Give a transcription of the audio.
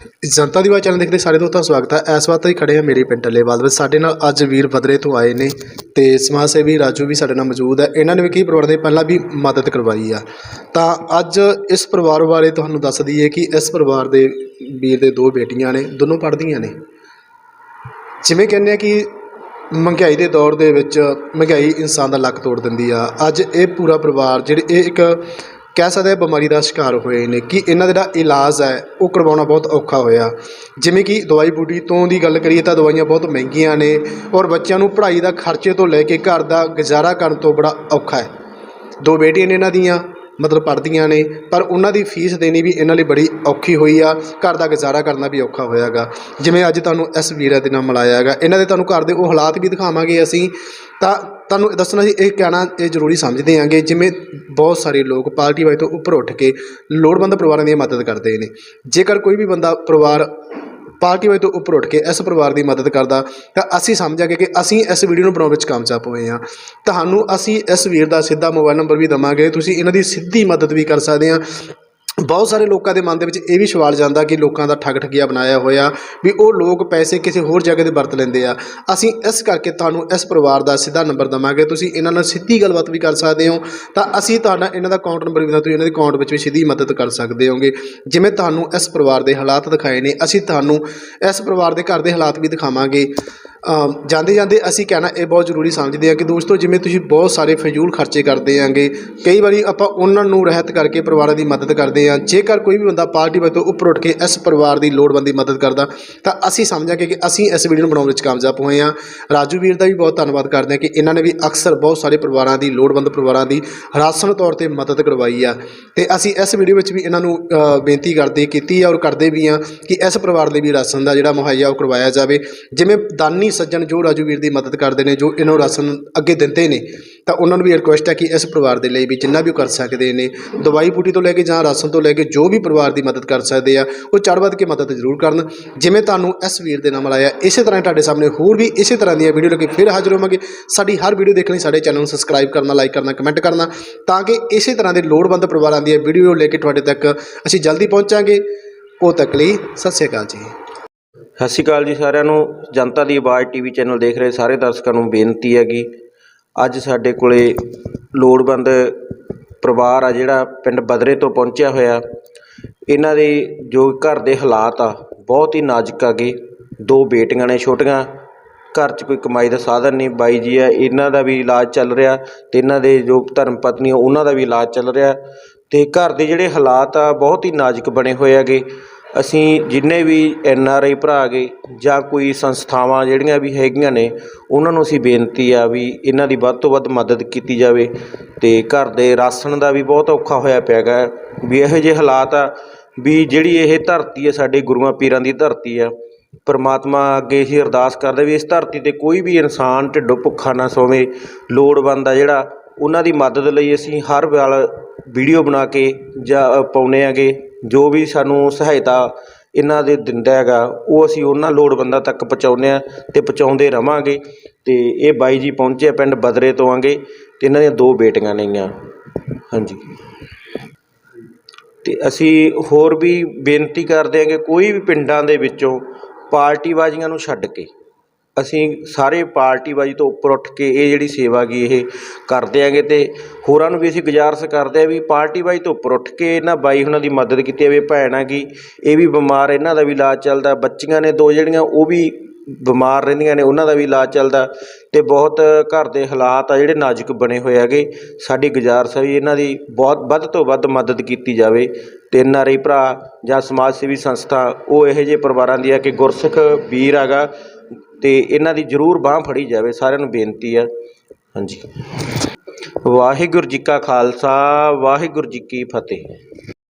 ਜਨਤਾ ਦੀ ਆਵਾਜ਼ ਚੈਨਲ ਦੇਖਦੇ ਸਾਰੇ ਦੋਸਤਾਂ ਦਾ ਸਵਾਗਤ ਹੈ। ਇਸ ਵਾਰ ਤਾਂ ਹੀ ਖੜੇ ਆ ਮੇਰੇ ਪਿੰਡ ਟੱਲੇਵਾਲ ਵਿੱਚ। ਸਾਡੇ ਨਾਲ ਅੱਜ ਵੀਰ ਬਦਰੇ ਤੋਂ ਆਏ ਨੇ ਤੇ ਸਮਾਜ ਸੇਵੀ ਰਾਜੂ ਵੀ ਸਾਡੇ ਨਾਲ ਮੌਜੂਦ ਹੈ। ਇਹਨਾਂ ਨੇ ਵੀ ਕਈ ਪਰਿਵਾਰ ਦੇ ਪਹਿਲਾਂ ਵੀ ਮਦਦ ਕਰਵਾਈ ਆ। ਤਾਂ ਅੱਜ ਇਸ ਪਰਿਵਾਰ ਬਾਰੇ ਤੁਹਾਨੂੰ ਦੱਸ ਦਈਏ ਕਿ ਇਸ ਪਰਿਵਾਰ ਦੇ ਵੀਰ ਦੇ ਦੋ ਬੇਟੀਆਂ ਨੇ, ਦੋਨੋਂ ਪੜ੍ਹਦੀਆਂ ਨੇ। ਜਿਵੇਂ ਕਹਿੰਦੇ ਆ ਕਿ ਮਹਿੰਗਾਈ ਦੇ ਦੌਰ ਦੇ ਵਿੱਚ ਮਹਿੰਗਾਈ ਇਨਸਾਨ ਦਾ ਲੱਕ ਤੋੜ ਦਿੰਦੀ ਆ। ਅੱਜ ਇਹ ਪੂਰਾ ਪਰਿਵਾਰ, ਜਿਹੜੇ ਇਹ ਇੱਕ ਕਹਿ ਸਕਦੇ ਆ ਬਿਮਾਰੀ ਦਾ ਸ਼ਿਕਾਰ ਹੋਏ ਨੇ ਕਿ ਇਹਨਾਂ ਦਾ ਜਿਹੜਾ ਇਲਾਜ ਹੈ, ਉਹ ਕਰਵਾਉਣਾ ਬਹੁਤ ਔਖਾ ਹੋਇਆ। ਜਿਵੇਂ ਕਿ ਦਵਾਈ ਬੂਟੀ ਤੋਂ ਦੀ ਗੱਲ ਕਰੀਏ ਤਾਂ ਦਵਾਈਆਂ ਬਹੁਤ ਮਹਿੰਗੀਆਂ ਨੇ ਔਰ ਬੱਚਿਆਂ ਨੂੰ ਪੜ੍ਹਾਈ ਦਾ ਖਰਚੇ ਤੋਂ ਲੈ ਕੇ ਘਰ ਦਾ ਗੁਜ਼ਾਰਾ ਕਰਨ ਤੋਂ ਬੜਾ ਔਖਾ ਹੈ। ਦੋ ਬੇਟੀਆਂ ਨੇ ਇਹਨਾਂ ਦੀਆਂ ਮਤਲਬ ਪੜ੍ਹਦੀਆਂ ਨੇ, ਪਰ ਉਹਨਾਂ ਦੀ ਫੀਸ ਦੇਣੀ ਵੀ ਇਹਨਾਂ ਲਈ ਬੜੀ ਔਖੀ ਹੋਈ ਆ, ਘਰ ਦਾ ਗੁਜ਼ਾਰਾ ਕਰਨਾ ਵੀ ਔਖਾ ਹੋਇਆਗਾ ਜਿਵੇਂ ਅੱਜ ਤੁਹਾਨੂੰ ਇਸ ਵੀਰਾਂ ਦੇ ਨਾਲ ਮਿਲਾਇਆ ਹੈਗਾ, ਇਹਨਾਂ ਦੇ ਤੁਹਾਨੂੰ ਘਰ ਦੇ ਉਹ ਹਾਲਾਤ ਵੀ ਦਿਖਾਵਾਂਗੇ ਅਸੀਂ। ਤਾਂ ਤੁਹਾਨੂੰ ਦੱਸਣਾ ਜੀ, ਇਹ ਕਹਿਣਾ ਇਹ ਜ਼ਰੂਰੀ ਸਮਝਦੇ ਆਂਗੇ ਜਿਵੇਂ ਬਹੁਤ ਸਾਰੇ ਲੋਕ ਪਾਰਟੀ ਵਾਈ ਤੋਂ ਉੱਪਰ ਉੱਠ ਕੇ ਲੋੜਵੰਦ ਪਰਿਵਾਰਾਂ ਦੀ ਮਦਦ ਕਰਦੇ ਨੇ। ਜੇਕਰ ਕੋਈ ਵੀ ਬੰਦਾ ਪਰਿਵਾਰ ਪਾਰਟੀ ਵਾਈ ਤੋਂ ਉੱਪਰ ਉੱਠ ਕੇ ਇਸ ਪਰਿਵਾਰ ਦੀ ਮਦਦ ਕਰਦਾ, ਤਾਂ ਅਸੀਂ ਸਮਝਾਂਗੇ ਕਿ ਅਸੀਂ ਇਸ ਵੀਡੀਓ ਨੂੰ ਬਣਾਉਣ ਵਿੱਚ ਕਾਮਯਾਬ ਹੋਏ ਹਾਂ। ਤੁਹਾਨੂੰ ਅਸੀਂ ਇਸ ਵੀਰ ਦਾ ਸਿੱਧਾ ਮੋਬਾਈਲ ਨੰਬਰ ਵੀ ਦਵਾਂਗੇ, ਤੁਸੀਂ ਇਹਨਾਂ ਦੀ ਸਿੱਧੀ ਮਦਦ ਵੀ ਕਰ ਸਕਦੇ ਆ ਬਹੁਤ ਸਾਰੇ ਲੋਕਾਂ ਦੇ ਮਨ ਦੇ ਵਿੱਚ ਇਹ ਵੀ ਸਵਾਲ ਜਾਂਦਾ ਕਿ ਲੋਕਾਂ ਦਾ ਠੱਗ ਠੱਗੀਆ ਬਣਾਇਆ ਹੋਇਆ ਵੀ ਉਹ ਲੋਕ ਪੈਸੇ ਕਿਸੇ ਹੋਰ ਜਗ੍ਹਾ ਤੇ ਵਰਤ ਲੈਂਦੇ ਆ। ਅਸੀਂ ਇਸ ਕਰਕੇ ਤੁਹਾਨੂੰ ਇਸ ਪਰਿਵਾਰ ਦਾ ਸਿੱਧਾ ਨੰਬਰ ਦਵਾਂਗੇ। ਤੁਸੀਂ ਇਹਨਾਂ ਨਾਲ ਸਿੱਧੀ ਗੱਲਬਾਤ ਵੀ ਕਰ ਸਕਦੇ ਹੋ। ਤਾਂ ਅਸੀਂ ਤੁਹਾਡਾ ਇਹਨਾਂ ਦਾ ਅਕਾਊਂਟ ਨੰਬਰ ਵੀ ਤੁਸੀਂ ਇਹਨਾਂ ਦੇ ਅਕਾਊਂਟ ਵਿੱਚ ਵੀ ਸਿੱਧੀ ਮਦਦ ਕਰ ਸਕਦੇ ਹੋਗੇ। ਜਿਵੇਂ ਤੁਹਾਨੂੰ ਇਸ ਪਰਿਵਾਰ ਦੇ ਹਾਲਾਤ ਦਿਖਾਏ ਨੇ, ਅਸੀਂ ਤੁਹਾਨੂੰ ਇਸ ਪਰਿਵਾਰ ਦੇ ਘਰ ਦੇ ਹਾਲਾਤ ਵੀ ਦਿਖਾਵਾਂਗੇ। ਜਾਂਦੇ ਜਾਂਦੇ ਅਸੀਂ ਕਹਿਣਾ ਇਹ ਬਹੁਤ ਜ਼ਰੂਰੀ ਸਮਝਦੇ ਹਾਂ ਕਿ ਦੋਸਤੋ ਜਿਵੇਂ ਤੁਸੀਂ ਬਹੁਤ ਸਾਰੇ ਫਜ਼ੂਲ ਖਰਚੇ ਕਰਦੇ ਆਂਗੇ ਕਈ ਵਾਰੀ ਆਪਾਂ ਉਹਨਾਂ ਨੂੰ ਰਹਿਤ ਕਰਕੇ ਪਰਿਵਾਰਾਂ ਦੀ ਮਦਦ ਕਰਦੇ ਹਾਂ, ਜੇਕਰ ਕੋਈ ਵੀ ਬੰਦਾ ਪਾਰਟੀ ਵੱਲ ਤੋਂ ਉੱਪਰ ਉੱਠ ਕੇ ਇਸ ਪਰਿਵਾਰ ਦੀ ਲੋੜਵੰਦ ਦੀ ਮਦਦ ਕਰਦਾ, ਤਾਂ ਅਸੀਂ ਸਮਝਾਂਗੇ ਕਿ ਅਸੀਂ ਇਸ ਵੀਡੀਓ ਨੂੰ ਬਣਾਉਣ ਵਿੱਚ ਕਾਮਯਾਬ ਹੋਏ ਹਾਂ। ਰਾਜੂ ਵੀਰ ਦਾ ਵੀ ਬਹੁਤ ਧੰਨਵਾਦ ਕਰਦੇ ਹਾਂ ਕਿ ਇਹਨਾਂ ਨੇ ਵੀ ਅਕਸਰ ਬਹੁਤ ਸਾਰੇ ਪਰਿਵਾਰਾਂ ਦੀ ਲੋੜਵੰਦ ਪਰਿਵਾਰਾਂ ਦੀ ਰਾਸ਼ਨ ਤੌਰ ਤੇ ਮਦਦ ਕਰਵਾਈ ਆ। ਤੇ ਅਸੀਂ ਇਸ ਵੀਡੀਓ ਵਿੱਚ ਵੀ ਇਹਨਾਂ ਨੂੰ ਬੇਨਤੀ ਕਰਦੇ, ਕੀਤੀ ਆ ਔਰ ਕਰਦੇ ਵੀ ਆ ਕਿ ਇਸ ਪਰਿਵਾਰ ਲਈ ਵੀ ਰਾਸ਼ਨ ਦਾ ਜਿਹੜਾ ਮੁਹੱਈਆ ਉਹ ਕਰਵਾਇਆ ਜਾਵੇ। ਜਿਵੇਂ ਦਾਨੀ ਸੱਜਣ ਜੋ ਰਾਜੂ ਵੀਰ ਦੀ ਮਦਦ ਕਰਦੇ ਨੇ, ਜੋ ਇਹਨਾਂ ਨੂੰ ਰਾਸ਼ਨ ਅੱਗੇ ਦਿੰਦੇ ਨੇ, ਤਾਂ ਉਹਨਾਂ ਨੂੰ ਵੀ ਰਿਕੁਐਸਟ ਹੈ ਕਿ ਇਸ ਪਰਿਵਾਰ ਦੇ ਲਈ ਵੀ ਜਿੰਨਾ ਵੀ ਉਹ ਕਰ ਸਕਦੇ ਨੇ, ਦਵਾਈ ਬੂਟੀ ਤੋਂ ਲੈ ਕੇ ਜਾਂ ਰਾਸ਼ਨ ਤੋਂ ਲੈ ਕੇ ਜੋ ਵੀ ਪਰਿਵਾਰ ਦੀ ਮਦਦ ਕਰ ਸਕਦੇ ਆ, ਉਹ ਚੜ੍ਹ ਵੱਧ ਕੇ ਮਦਦ ਜ਼ਰੂਰ ਕਰਨ। ਜਿਵੇਂ ਤੁਹਾਨੂੰ ਇਸ ਵੀਰ ਦੇ ਨਾਲ ਮਿਲਾਇਆ ਇਸੇ ਤਰ੍ਹਾਂ ਤੁਹਾਡੇ ਸਾਹਮਣੇ ਹੋਰ ਵੀ ਇਸੇ ਤਰ੍ਹਾਂ ਦੀਆਂ ਵੀਡੀਓ ਲੈ ਕੇ ਫਿਰ ਹਾਜ਼ਰ ਹੋਵਾਂਗੇ। ਸਾਡੀ ਹਰ ਵੀਡੀਓ ਦੇਖਣ ਲਈ ਸਾਡੇ ਚੈਨਲ ਨੂੰ ਸਬਸਕ੍ਰਾਈਬ ਕਰਨਾ ਲਾਈਕ ਕਰਨਾ ਕਮੈਂਟ ਕਰਨਾ, ਤਾਂ ਕਿ ਇਸੇ ਤਰ੍ਹਾਂ ਦੇ ਲੋੜਵੰਦ ਪਰਿਵਾਰਾਂ ਦੀਆਂ ਵੀਡੀਓ ਲੈ ਕੇ ਤੁਹਾਡੇ ਤੱਕ ਅਸੀਂ ਜਲਦੀ ਪਹੁੰਚਾਂਗੇ। ਉਹ ਤੱਕ ਲਈ ਸਤਿ ਸ਼੍ਰੀ ਅਕਾਲ ਜੀ। ਸਤਿ ਸ਼੍ਰੀ ਅਕਾਲ ਜੀ ਸਾਰਿਆਂ ਨੂੰ। ਜਨਤਾ ਦੀ ਆਵਾਜ਼ ਟੀਵੀ ਚੈਨਲ ਦੇਖ ਰਹੇ ਸਾਰੇ ਦਰਸ਼ਕਾਂ ਨੂੰ ਬੇਨਤੀ ਹੈਗੀ। ਅੱਜ ਸਾਡੇ ਕੋਲੇ ਲੋੜਵੰਦ ਪਰਿਵਾਰ ਆ ਜਿਹੜਾ ਪਿੰਡ ਬਦਰੇ ਤੋਂ ਪਹੁੰਚਿਆ ਹੋਇਆ। ਇਹਨਾਂ ਦੇ ਜੋ ਘਰ ਦੇ ਹਾਲਾਤ ਆ, ਬਹੁਤ ਹੀ ਨਾਜ਼ੁਕ ਹੈਗੇ। ਦੋ ਬੇਟੀਆਂ ਨੇ ਛੋਟੀਆਂ। ਘਰ 'ਚ ਕੋਈ ਕਮਾਈ ਦਾ ਸਾਧਨ ਨਹੀਂ। ਬਾਈ ਜੀ ਆ, ਇਹਨਾਂ ਦਾ ਵੀ ਇਲਾਜ ਚੱਲ ਰਿਹਾ ਤੇ ਇਹਨਾਂ ਦੇ ਜੋ ਧਰਮ ਪਤਨੀ ਆ, ਉਹਨਾਂ ਦਾ ਵੀ ਇਲਾਜ ਚੱਲ ਰਿਹਾ। ਤੇ ਘਰ ਦੇ ਜਿਹੜੇ ਹਾਲਾਤ ਆ, ਬਹੁਤ ਹੀ ਨਾਜ਼ੁਕ ਬਣੇ ਹੋਏ ਹੈਗੇ। ਅਸੀਂ ਜਿੰਨੇ ਵੀ ਐਨ ਆਰ ਆਈ ਭਰਾ ਗਏ ਜਾਂ ਕੋਈ ਸੰਸਥਾਵਾਂ ਜਿਹੜੀਆਂ ਵੀ ਹੈਗੀਆਂ ਨੇ, ਉਹਨਾਂ ਨੂੰ ਅਸੀਂ ਬੇਨਤੀ ਆ ਵੀ ਇਹਨਾਂ ਦੀ ਵੱਧ ਤੋਂ ਵੱਧ ਮਦਦ ਕੀਤੀ ਜਾਵੇ ਅਤੇ ਘਰ ਦੇ ਰਾਸ਼ਨ ਦਾ ਵੀ ਬਹੁਤ ਔਖਾ ਹੋਇਆ ਪਿਆ ਗਾ। ਵੀ ਇਹੋ ਜਿਹੇ ਹਾਲਾਤ ਆ ਵੀ ਜਿਹੜੀ ਇਹ ਧਰਤੀ ਹੈ ਸਾਡੇ ਗੁਰੂਆਂ ਪੀਰਾਂ ਦੀ ਧਰਤੀ ਆ, ਪਰਮਾਤਮਾ ਅੱਗੇ ਅਸੀਂ ਅਰਦਾਸ ਕਰਦੇ ਵੀ ਇਸ ਧਰਤੀ ਤੇ ਕੋਈ ਵੀ ਇਨਸਾਨ ਢਿੱਡੋਂ ਭੁੱਖਾ ਨਾ ਸੋਵੇ, ਲੋੜਵੰਦ ਆ ਜਿਹੜਾ, ਉਹਨਾਂ ਦੀ ਮਦਦ ਲਈ ਅਸੀਂ ਹਰ ਵਾਰ ਵੀਡੀਓ ਬਣਾ ਕੇ ਜਾਂ ਪਾਉਨੇ ਆਗੇ ਜੋ ਵੀ ਸਾਨੂੰ ਸਹਾਇਤਾ ਇਹਨਾਂ ਦੇ ਦਿੰਦਾ ਹੈਗਾ, ਉਹ ਅਸੀਂ ਉਹਨਾਂ ਲੋੜਵੰਦਾਂ ਤੱਕ ਪਹੁੰਚਾਉਂਦੇ ਆ ਤੇ ਪਹੁੰਚਾਉਂਦੇ ਰਵਾਂਗੇ ਤੇ ਇਹ ਬਾਈ ਜੀ ਪਹੁੰਚੇ ਪਿੰਡ ਬਦਰੇ ਤੋਂ ਆਂਗੇ ਤੇ ਇਹਨਾਂ ਦੀਆਂ ਦੋ ਬੇਟੀਆਂ ਨੇਗੀਆਂ। ਹਾਂਜੀ। ਤੇ ਅਸੀਂ ਹੋਰ ਵੀ ਬੇਨਤੀ ਕਰਦੇ ਹਾਂ ਕਿ ਕੋਈ ਵੀ ਪਿੰਡਾਂ ਦੇ ਵਿੱਚੋਂ ਪਾਰਟੀਬਾਜ਼ੀਆਂ ਨੂੰ ਛੱਡ ਕੇ ਅਸੀਂ ਸਾਰੇ ਪਾਰਟੀਬਾਜ਼ੀ ਤੋਂ ਉੱਪਰ ਉੱਠ ਕੇ ਇਹ ਜਿਹੜੀ ਸੇਵਾ ਗੀ ਇਹ ਕਰਦੇ ਹੈਗੇ ਅਤੇ ਹੋਰਾਂ ਨੂੰ ਵੀ ਅਸੀਂ ਗੁਜ਼ਾਰਿਸ਼ ਕਰਦੇ ਹਾਂ ਵੀ ਪਾਰਟੀਬਾਜ਼ੀ ਤੋਂ ਉੱਪਰ ਉੱਠ ਕੇ ਇਹਨਾਂ ਬਾਈ ਉਹਨਾਂ ਦੀ ਮਦਦ ਕੀਤੀ ਜਾਵੇ, ਭੈਣ ਹੈਗੀ, ਇਹ ਵੀ ਬਿਮਾਰ, ਇਹਨਾਂ ਦਾ ਵੀ ਇਲਾਜ ਚੱਲਦਾ, ਬੱਚੀਆਂ ਨੇ ਦੋ ਜਿਹੜੀਆਂ ਉਹ ਵੀ ਬਿਮਾਰ ਰਹਿੰਦੀਆਂ ਨੇ, ਉਹਨਾਂ ਦਾ ਵੀ ਇਲਾਜ ਚੱਲਦਾ ਅਤੇ ਬਹੁਤ ਘਰ ਦੇ ਹਾਲਾਤ ਆ ਜਿਹੜੇ ਨਾਜ਼ੁਕ ਬਣੇ ਹੋਏ ਹੈਗੇ, ਸਾਡੀ ਗੁਜ਼ਾਰਿਸ਼ ਆ ਵੀ ਇਹਨਾਂ ਦੀ ਬਹੁਤ ਵੱਧ ਤੋਂ ਵੱਧ ਮਦਦ ਕੀਤੀ ਜਾਵੇ ਅਤੇ ਐਨ ਆਰ ਆਈ ਭਰਾ ਜਾਂ ਸਮਾਜ ਸੇਵੀ ਸੰਸਥਾ, ਉਹ ਇਹੋ ਜਿਹੇ ਪਰਿਵਾਰਾਂ ਦੀ ਆ ਕਿ ਗੁਰਸਿੱਖ ਵੀਰ ਹੈਗਾ ਤੇ ਇਹਨਾਂ ਦੀ ਜ਼ਰੂਰ ਬਾਹ ਫੜੀ ਜਾਵੇ, ਸਾਰਿਆਂ ਨੂੰ ਬੇਨਤੀ ਆ। ਹਾਂਜੀ। ਵਾਹਿਗੁਰੂ ਜੀ ਕਾ ਖਾਲਸਾ, ਵਾਹਿਗੁਰੂ ਜੀ ਕੀ ਫਤਿਹ।